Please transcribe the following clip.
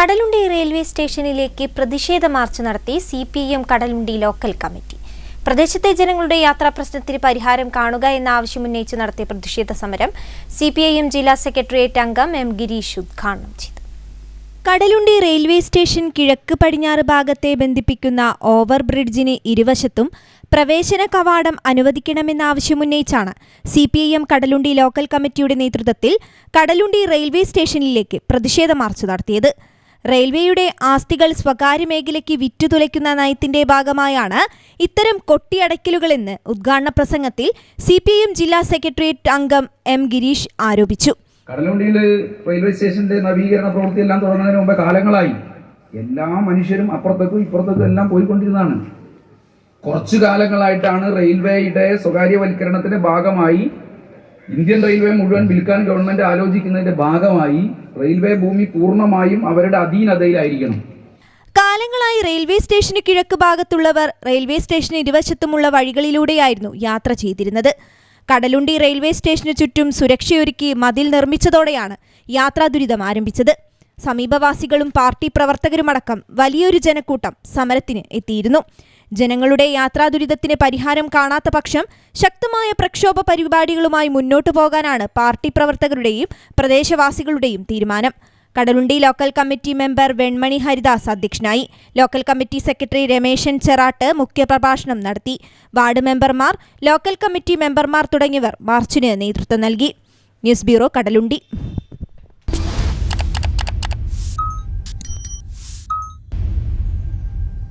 Kadalundi railway സ്റ്റേഷനിലേക്ക് പ്രതിഷേധ march നടത്തി C P M Kadalundi local committee. പ്രദേശത്തെ ജനങ്ങളുടെ യാത്രാ പ്രശ്നത്തിന് പരിഹാരം കാണുക എന്ന ആവശ്യമുന്നയിച്ച് നടത്തിയ പ്രതിഷേധ സമരം സി പി ഐ എം ജില്ലാ സെക്രട്ടേറിയറ്റ് അംഗം എം ഗിരീഷ് ഉദ്ഘാടനം ചെയ്തു. കടലുണ്ടി റെയിൽവേ സ്റ്റേഷൻ കിഴക്ക് പടിഞ്ഞാറ് ഭാഗത്തെ ബന്ധിപ്പിക്കുന്ന ഓവർ ബ്രിഡ്ജിന് ഇരുവശത്തും പ്രവേശന കവാടം അനുവദിക്കണമെന്ന ആവശ്യമുന്നയിച്ചാണ് C P I M Kadalundi local കമ്മിറ്റിയുടെ നേതൃത്വത്തിൽ കടലുണ്ടി റെയിൽവേ സ്റ്റേഷനിലേക്ക് പ്രതിഷേധ മാർച്ച് നടത്തിയത്. റെയിൽവേയുടെ ആസ്തികൾ സ്വകാര്യ മേഖലയ്ക്ക് വിറ്റുതുലയ്ക്കുന്ന നയത്തിന്റെ ഭാഗമായാണ് ഇത്തരം കൊട്ടിയടയ്ക്കലുകളെന്ന് ഉദ്ഘാടന പ്രസംഗത്തിൽ സി ജില്ലാ സെക്രട്ടേറിയറ്റ് അംഗം എം ഗിരീഷ് ആരോപിച്ചു. കടലുണ്ടിയിൽ റെയിൽവേ സ്റ്റേഷന്റെ നവീകരണ പ്രവൃത്തി എല്ലാം തുടങ്ങുന്നതിന് മുമ്പ് കാലങ്ങളായി. എല്ലാ മനുഷ്യരും അപ്പുറത്തേക്കും ഇപ്പുറത്തേക്കും എല്ലാം പോയിക്കൊണ്ടിരുന്നതാണ്. കുറച്ചു കാലങ്ങളായിട്ടാണ് റെയിൽവേയുടെ സ്വകാര്യവൽക്കരണത്തിന്റെ ഭാഗമായി ഇന്ത്യൻ റെയിൽവേ മുഴുവൻ വിൽക്കാൻ ഗവൺമെന്റ് ആലോചിക്കുന്നതിന്റെ ഭാഗമായി റെയിൽവേ ഭൂമി പൂർണമായും അവരുടെ അധീനതയിലായിരിക്കണം. കാലങ്ങളായി റെയിൽവേ സ്റ്റേഷന് കിഴക്ക് ഭാഗത്തുള്ളവർ റെയിൽവേ സ്റ്റേഷന് ഇരുവശത്തുമുള്ള വഴികളിലൂടെയായിരുന്നു യാത്ര ചെയ്തിരുന്നത്. കടലുണ്ടി റെയിൽവേ സ്റ്റേഷന് ചുറ്റും സുരക്ഷയൊരുക്കി മതിൽ നിർമ്മിച്ചതോടെയാണ് യാത്രാ ദുരിതം ആരംഭിച്ചത്. സമീപവാസികളും പാർട്ടി പ്രവർത്തകരുമടക്കം വലിയൊരു ജനക്കൂട്ടം സമരത്തിന് എത്തിയിരുന്നു. ജനങ്ങളുടെ യാത്രാ ദുരിതത്തിന് പരിഹാരം കാണാത്ത പക്ഷം ശക്തമായ പ്രക്ഷോഭ പരിപാടികളുമായി മുന്നോട്ടു പോകാനാണ് പാർട്ടി പ്രവർത്തകരുടെയും പ്രദേശവാസികളുടെയും തീരുമാനം. Kadalundi local committee member Venmani Haridas അധ്യക്ഷനായി. Local committee secretary Rameshan Cheratt മുഖ്യപ്രഭാഷണം നടത്തി. വാർഡ് മെമ്പർമാർ ലോക്കൽ കമ്മിറ്റി മെമ്പർമാർ തുടങ്ങിയവർ മാർച്ചിന് നേതൃത്വം നൽകി. News bureau Kadalundi.